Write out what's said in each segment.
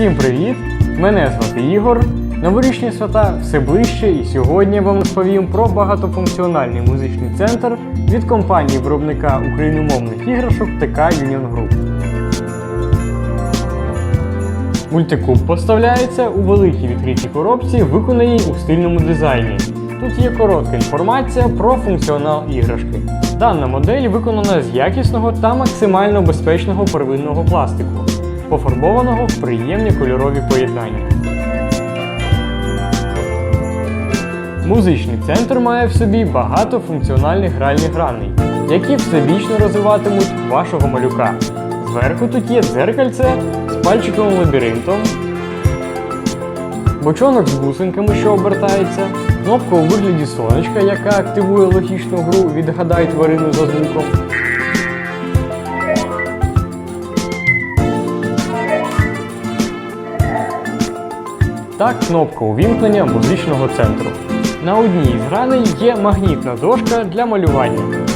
Всім привіт! Мене звати Ігор. Новорічні свята все ближче, і сьогодні я вам розповім про багатофункціональний музичний центр від компанії виробника україномовних іграшок ТК Union Group. Мультикуб поставляється у великій відкритій коробці, виконаній у стильному дизайні. Тут є коротка інформація про функціонал іграшки. Дана модель виконана з якісного та максимально безпечного первинного пластику, пофарбованого в приємні кольорові поєднання. Музичний центр має в собі багато функціональних гральних граней, які всебічно розвиватимуть вашого малюка. Зверху тут є дзеркальце з пальчиковим лабіринтом, бочонок з бусинками, що обертається, кнопка у вигляді сонечка, яка активує логічну гру Відгадай тварину за звуком. Та кнопка увімкнення музичного центру. На одній із граней є магнітна дошка для малювання.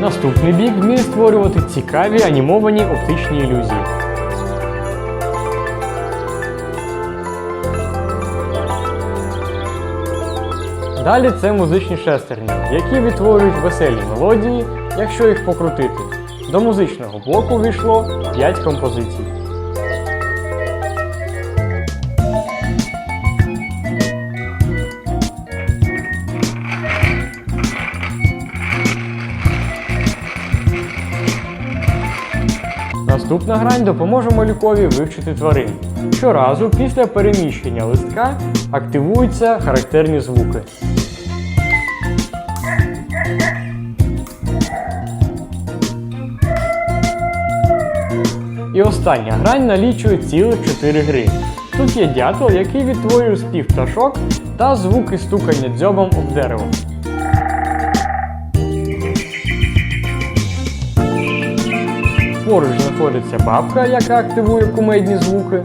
Наступний бік вміє створювати цікаві анімовані оптичні ілюзії. Далі це музичні шестерні, які відтворюють веселі мелодії, якщо їх покрутити. До музичного блоку війшло 5 композицій. Наступна грань допоможе малюкові вивчити тварин. Щоразу після переміщення листка активуються характерні звуки. І остання грань налічує цілих 4 гри. Тут є дятел, який відтворює спів пташок та звуки стукання дзьобом об дерево. Поруч знаходиться бабка, яка активує кумедні звуки.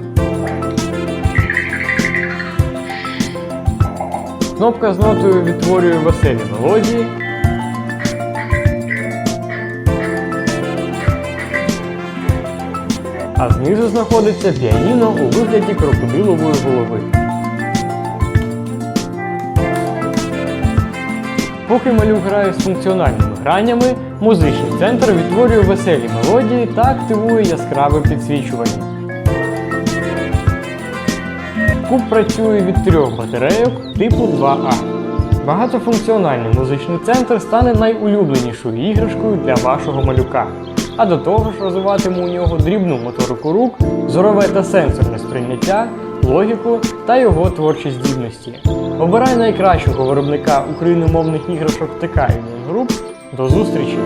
Кнопка з нотою відтворює веселі мелодії. А знизу знаходиться піаніно у вигляді крокодилової голови. Поки малюк грає з функціональними гранями, музичний центр відтворює веселі мелодії та активує яскраве підсвічування. Куб працює від трьох батарейок типу 2А. Багатофункціональний музичний центр стане найулюбленішою іграшкою для вашого малюка а до того ж розвиватиме у нього дрібну моторику рук, зорове та сенсорне сприйняття, логіку та його творчі здібності. Обирай найкращого виробника україномовних іграшок та Group. До зустрічі!